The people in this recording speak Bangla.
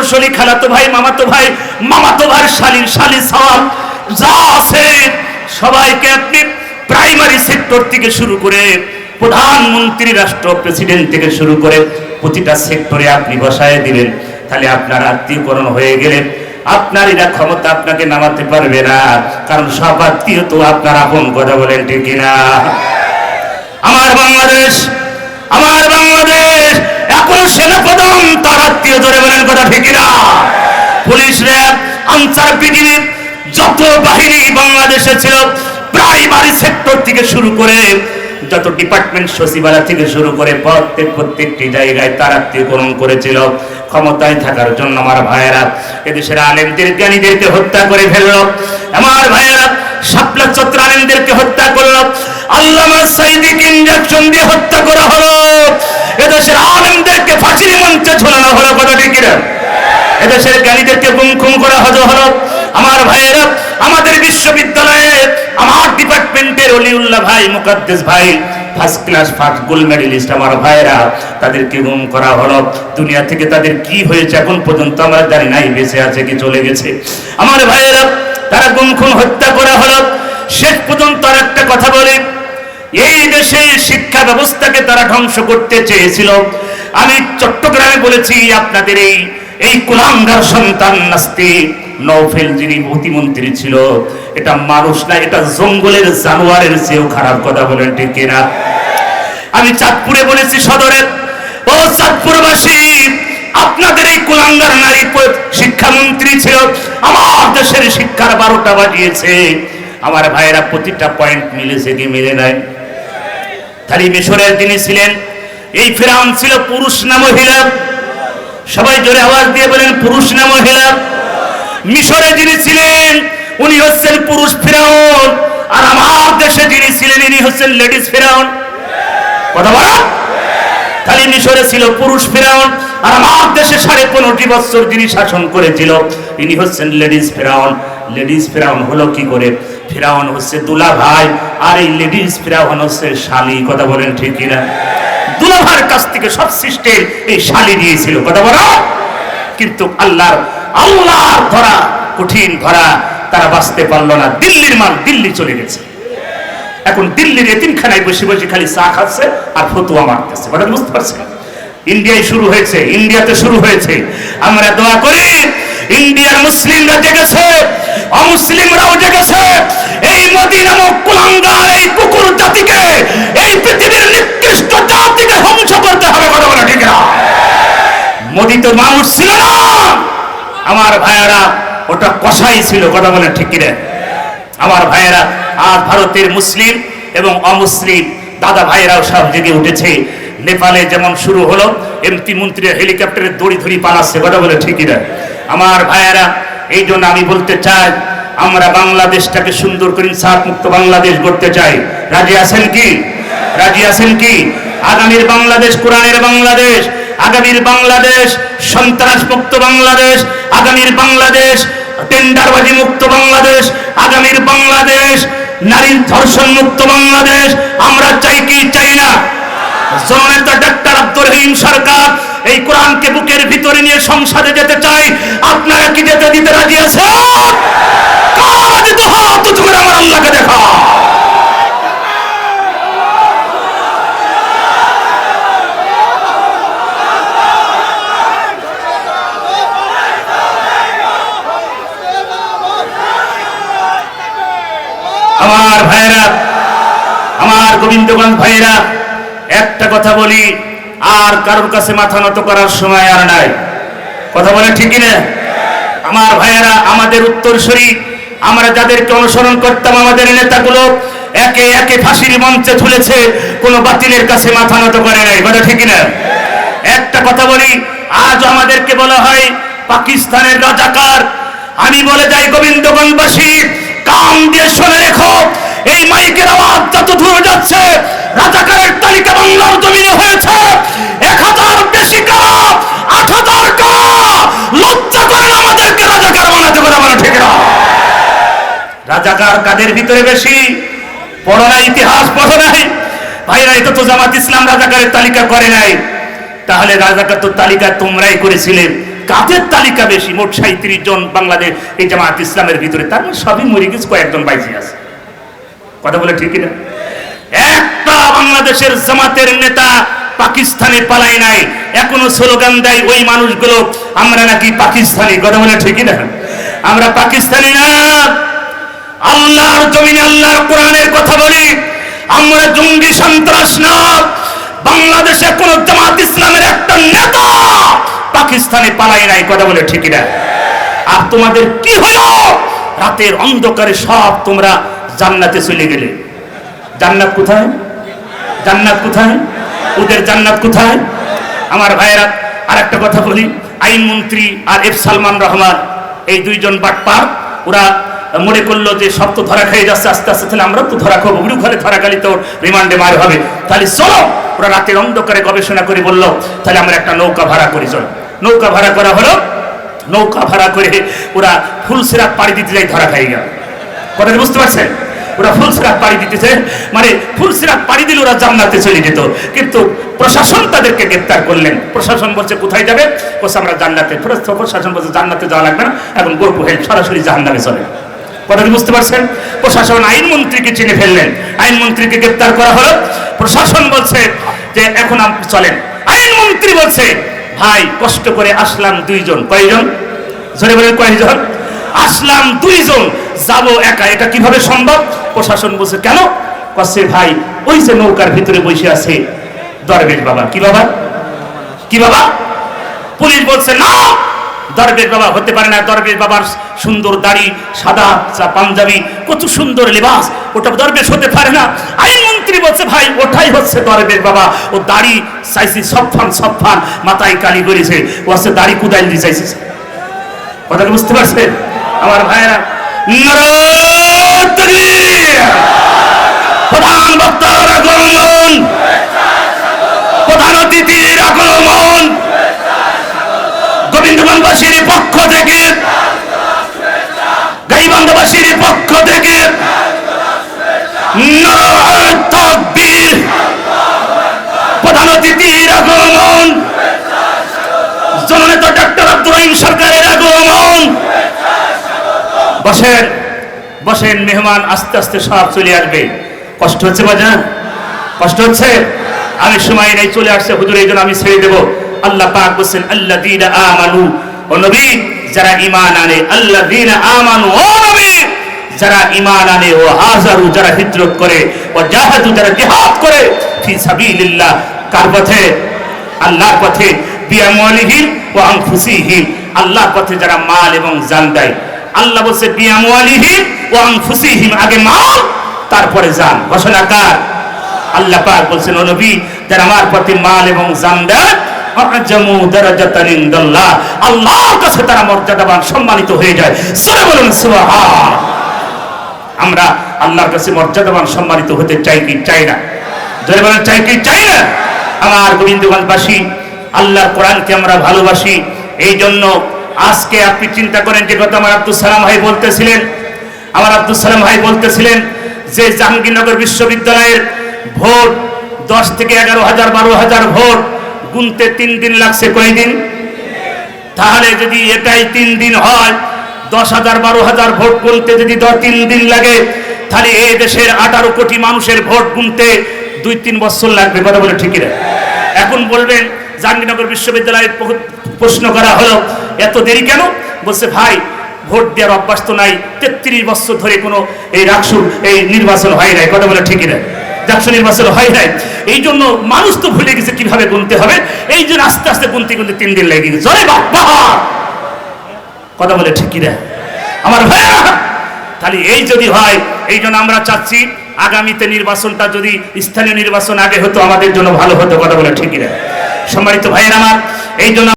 উত্তরসলি খালাতো ভাই, মামাতো ভাই মামাতো ভাই শালি শালি সওয়াল যা আছে সবাইকে আপনি প্রাইমারি সেক্টর থেকে শুরু করে প্রধানমন্ত্রী, রাষ্ট্র প্রেসিডেন্ট থেকে শুরু করে প্রতিটা সেক্টরে আপনি বসায় দিলেন। তাহলে আপনার আত্মীয়করণ হয়ে গেলে আপনার এরা ক্ষমতা আপনাকে নামাতে পারবে না। কারণ সব আত্মীয় তো আপনার আপন কথা বলেন, ঠিক কিনা? আমার বাংলাদেশ আমার বাংলাদেশ! এখন সেনাপ্রধান তার আত্মীয় ধরে বলেন কথা ঠিক না পুলিশ র্যাব, আনসার বিজিবি যত বাহিনী বাংলাদেশে ছিল, প্রাইমারি সেক্টর থেকে শুরু করে যত ডিপার্টমেন্ট সচিবালয় থেকে শুরু করে প্রত্যেক প্রত্যেকটি জায়গায় তার আত্মীয়করণ করেছিল। ক্ষমতায় থাকার জন্য আমার ভাইয়েরা এদেশের আলেমদের জ্ঞানীদেরকে হত্যা করে ফেলল। আমার ভাইয়েরা শাপলা চত্র আলেমদেরকে হত্যা করল। আল্লামা সাইদিকে ইঞ্জেকশন দিয়ে হত্যা করা হলো। এদেশের আলেমদেরকে ফাঁসির মঞ্চে ঝোলানো হলো কথা ঠিক কিনা? এদেশের জ্ঞানীদেরকে গুমখুম করা হজো হলো। আমার ভাইয়েরা, আমাদের বিশ্ববিদ্যালয়ে আমার ডিপার্টমেন্টের অলিউল্লাহ ভাই, মুকাদ্দেস ভাই first class first gold medalist আমার ভাইয়েরা, তাদেরকে গুম করা হলো। দুনিয়া থেকে তাদের কি হয়েছে এখন পর্যন্ত আমরা জানি নাই, বেঁচে আছে কি চলে গেছে। আমার ভাইয়েরা, তারা গুম খুন হত্যা করা হলো। শেষ পর্যন্ত আর একটা কথা বলি। এই দেশে শিক্ষা ব্যবস্থাকে তারা ধ্বংস করতে চেয়েছিল। আমি চট্টগ্রামে বলেছি, আপনাদের এই এই কুলাঙ্গার সন্তান নাস্তি নৌফেল যিনি প্রতিমন্ত্রী ছিল, এটা মানুষ না, এটা জঙ্গলের জানোয়ারের চেয়েও খারাপ কথা বলেন, ঠিক কিনা? আমি চাঁদপুরে বলেছি, সদরের, ও চাঁদপুরবাসী, আপনাদের এই কুলাঙ্গার নারী শিক্ষামন্ত্রী ছিল, আমার দেশের শিক্ষার বারোটা বাজিয়েছে। আমার ভাইয়েরা প্রতিটা পয়েন্ট মিলেছে কি মিলে নাই? তাহলে মিশরের যিনি ছিলেন। এই ফেরাউন ছিল পুরুষ না মহিলা। সবাই জোরে আওয়াজ দিয়ে বলেন, পুরুষ না মহিলা। মিশরে যিনি ছিলেন, উনি হচ্ছেন পুরুষ ফেরাউন। আর আমার দেশে যিনি ছিলেন, ইনি হচ্ছেন লেডিস ফেরাউন। কথা বলা? খালি মিশরে ছিল পুরুষ ফেরাউন। আর আমার দেশে সাড়ে পনেরোটি বছর যিনি শাসন করেছিল, ইনি হচ্ছেন লেডিস ফেরাউন। লেডিস ফেরাউন হলো কি করে? ফেরাউন হচ্ছে দুলা ভাই আর এই লেডিস ফেরাউন হচ্ছে শালি, কথা বলেন ঠিক কিনা? দুলাভার কাছ থেকে সব সৃষ্টির এই শালি দিয়েছিল, কথা বলো। কিন্তু আল্লাহর আল্লাহর ধরা, কঠিন ধরা তারা বাঁচতে পারল না। দিল্লির মাল দিল্লি চলে গেছে। এখন দিল্লির এতিমখানায় বসে বসে খালি চা খাচ্ছে আর ফতুয়া মারতেছে, কথা বুঝতে পারছেন? ইন্ডিয়ায় শুরু হয়েছে, ইন্ডিয়াতে শুরু হয়েছে। আমরা দোয়া করি ইন্ডিয়ার মুসলিমরা জেগেছে, অমুসলিমরাও জেগেছে। এই মোদী নামক কুলাঙ্গার, এই কুকুর জাতিকে, এই পৃথিবীর নিকৃষ্ট জাতিকে ধ্বংস করতে হবে, কথা বলে ঠিক না মোদী তো মানুষ ছিল না। আমার ভাইয়ারা, ওটা কষাই ছিল, কথা বলে ঠিক আমার ভাইয়েরা, আজ ভারতের মুসলিম এবং অমুসলিম দাদা ভাইয়েরাও সব জেগে উঠেছে। নেপালে যেমন শুরু হলো এমপি মন্ত্রী হেলিকপ্টারের দড়ি ধরি পালাচ্ছে, কথা বলে ঠিকই না আমার ভাইয়েরা, এই জন্য আমি বলতে চাই, আমরা বাংলাদেশটাকে সুন্দর করে সাত মুক্ত বাংলাদেশ গড়তে চাই। রাজি আছেন কি? রাজি আছেন কি? আগামীর বাংলাদেশ, কোরআনের বাংলাদেশ, আগামীর বাংলাদেশ সন্ত্রাস মুক্ত বাংলাদেশ, আগামীর বাংলাদেশ, টেন্ডারবাজি মুক্ত বাংলাদেশ, আগামীর বাংলাদেশ, নারী ধর্ষণ মুক্ত বাংলাদেশ, আমরা চাই কি? চাই না। জননেতা ডাক্তার আব্দুর বুকের ভিতরে নিয়ে সংসদে যেতে চাই। আপনারা কি যেতে আমার আল্লাহকে আমার ভাইরা আমার গোবিন্দগঞ্জ ভাইরা একটা কথা বলি, আর কারোর কাছে মাথা নত করার সময় আর নাই। কথা বলে ঠিকই না আমার ভাইয়েরা, আমাদের উত্তর উত্তরসূরি, আমরা যাদেরকে অনুসরণ করতাম, আমাদের নেতাগুলো একে একে ফাঁসির মঞ্চে ঝুলেছে, কোনো বাতিলের কাছে মাথা নত করে নাই। কথা ঠিকই না একটা কথা বলি আজ আমাদেরকে বলা হয়, পাকিস্তানের রাজাকার। আমি বলে যাই, গোবিন্দগঞ্জবাসী, কান দিয়ে শুনে রেখো এই মাইকের আওয়াজ যত দূর যাচ্ছে, রাজাকারের তালিকা বাংলার জমিনে হয়েছে। এক হাজার বেশি কারা, আট হাজার কারা, লজ্জা করে আমাদেরকে রাজাকার বানাতে পারে আমরা ঠিক না রাজাকার কাদের ভিতরে বেশি? পড়ো না, ইতিহাস পড়ো নাই ভাইরা এটা তো জামাত ইসলাম রাজাকারের তালিকা করে নাই। তাহলে রাজাকার তো তালিকা তোমরাই করেছিলে। কাদের তালিকা বেশি? মোট সাঁত্রিশ জন বাংলাদেশ এই জামাত ইসলামের ভিতরে। তার সবই মরে গেছে, কয়েকজন বাইজি আছে। কথা বলে ঠিকই না একটা বাংলাদেশের জামাতের নেতা পাকিস্তানে পালাই নাই। এখনও স্লোগান দেয় ওই মানুষগুলো, আমরা নাকি পাকিস্তানি। কথা বলে ঠিকই না আমরা পাকিস্তানি না। আল্লাহর জমিনে আল্লাহর কোরআনের কথা বলি, আমরা জঙ্গি সন্ত্রাস না। বাংলাদেশে কোন জামাত ইসলামের একটা নেতা পাকিস্তানে পালাই নাই, কথা বলে ঠিকই না আর তোমাদের কি হলো? রাতের অন্ধকারে সব তোমরা জান্নাতে চলে গেলে। জান্নাত কোথায়? জান্নাত কোথায়? ওদের জান্নাত কোথায়? আমার ভাইয়েরা আর একটা কথা বলি। আইনমন্ত্রী আর এফ সালমান রহমান, এই দুইজন বাটপার ওরা মনে করল যে সব তো ধরা খেয়ে যাচ্ছে, আস্তে আস্তে তাহলে আমরা তো ধরা খাব। উড়ু ঘরে ধরা খালি তো রিমান্ডে মার হবে। তাহলে চলো, ওরা রাতের অন্ধকারে গবেষণা করে বলল, তাহলে আমরা একটা নৌকা ভাড়া করি, চল। নৌকা ভাড়া করা হলো, নৌকা ভাড়া করে ওরা ফুলসেরাত পাড়ি দিতে যাই ধরা খাই গেল। কথাটা বুঝতে পারছেন? ওরা ফুলসিরাত পাড়ি দিতেছে মানে ফুলসিরাত পাড়ি দিলে ওরা জান্নাতে চলে যেত। কিন্তু প্রশাসন তাদেরকে গ্রেপ্তার করলেন। প্রশাসন বলছে, কোথায় যাবে? বলছে, আমরা জান্নাতে প্রশাসন বলছে, জান্নাতে যাওয়া লাগবে না এখন গোরপু হেল সরাসরি জাহান্নামে চলে কথাটি বুঝতে পারছেন? প্রশাসন আইনমন্ত্রীকে চিনে ফেললেন। আইনমন্ত্রীকে গ্রেপ্তার করা হলো। প্রশাসন বলছে যে, এখন আপনি চলেন। আইনমন্ত্রী বলছে, ভাই, কষ্ট করে আসলাম দুইজন। কয়জন? জোরে বলেন, কয়জন? আসলাম দুইজন। যাব একা, এটা কীভাবে সম্ভব? প্রশাসন বলছে, কেন? কচ্ছে ভাই, ওই যে নৌকার ভিতরে বসে আছে দরবেশ বাবা। কি বাবা? কি বাবা? পুলিশ বলছে, না! দরবেশ বাবা হতে পারে না। দরবেশ বাবার সুন্দর দাড়ি, সাদা পাঞ্জাবি, কত সুন্দর লেবাস। ওটা দরবেশ হতে পারে না। আইনমন্ত্রী বলছে, ভাই, ওটাই হচ্ছে দরবেশ বাবা। ও দাড়ি চাইছি সফান সফান মাথায় কালি করেছে। ও হচ্ছে দাড়ি কুদাইল দিয়ে চাইছে। কথাটা বুঝতে পারছেন আমার ভাইয়েরা नारा বসেন, মেহমান আস্তে আস্তে সব চলে আসবে। কষ্ট হচ্ছে বাজান? কষ্ট হচ্ছে? আমি সময় নেই, চলে আসছে। হুজুর, এই আমি ছেড়ে দেবো। আল্লাহ পাক বলছেন আল্লাহ দিন আমানু। ও নবী, যারা ইমান আনে আল্লাহ দিন আমানু। ও নবী, যারা ইমান আনে, ও হাজারু যারা হিজরত করে, ও জাহাদু যারা জিহাদ করে, ফি সাবিলিল্লাহ। কার পথে? আল্লাহর পথে। বিয়ামওয়ালিহিম ও আনফুসিহিম। আল্লাহর পথে যারা মাল এবং জান দেয়। আল্লাহ বলছে আগে মাল তারপরে জান। ঘোষণা কার? আল্লাহ পাক বলছেন, ও নবী, যারা আমার প্রতি মাল এবং জান দেয় তারা মর্যাদাবান, সম্মানিত হয়ে যায়। বলুন আমরা আল্লাহর সম্মানিত হতে চাই না? বলেন আমার গোবিন্দগঞ্জবাসী, আল্লাহর কোরআনকে আমরা ভালোবাসি এই জন্য আজকে আপনি চিন্তা করেন যে কথা আমার আব্দুল সালাম ভাই বলতেছিলেন, আমার আব্দুল সালাম ভাই বলতেছিলেন যে জাহাঙ্গীরনগর বিশ্ববিদ্যালয়ের ভোট, দশ থেকে এগারো হাজার, বারো হাজার ভোট, গুনতে তিন দিন লাগছে কয়দিন? তাহলে যদি এটাই তিন দিন হয়, দশ হাজার, বারো হাজার ভোট গুনতে যদি দশ তিন দিন লাগে, তাহলে এই দেশের আঠারো কোটি মানুষের ভোট গুনতে দুই, তিন বছর লাগবে। কথা বলে ঠিকই এখন বলবেন, জাহাঙ্গীরনগর বিশ্ববিদ্যালয়ে বহু- প্রশ্ন করা হলো, এত দেরি কেন? বলছে, ভাই, ভোট দেওয়ার অভ্যাস তো নাই। তেত্রিশ বছর ধরে কোনো এই রাকসু এই নির্বাচন হয় নাই। কথা বলে ঠিকই না ডাকসু নির্বাচন হয় নাই। এই জন্য মানুষ তো ভুলে গেছে কীভাবে গুনতে হবে। এই জন্য আস্তে আস্তে গুনতে গুনতে তিন দিন লেগে গেছে। কথা বলে ঠিকই না আমার ভাইয়া তাহলে এই যদি হয়, এই জন্য আমরা চাচ্ছি আগামীতে নির্বাচনটা যদি স্থানীয় নির্বাচন আগে হতো, আমাদের জন্য ভালো হতো। কথা বলে ঠিকই না সম্মানিত ভাইয়ের আমার, এই জন্য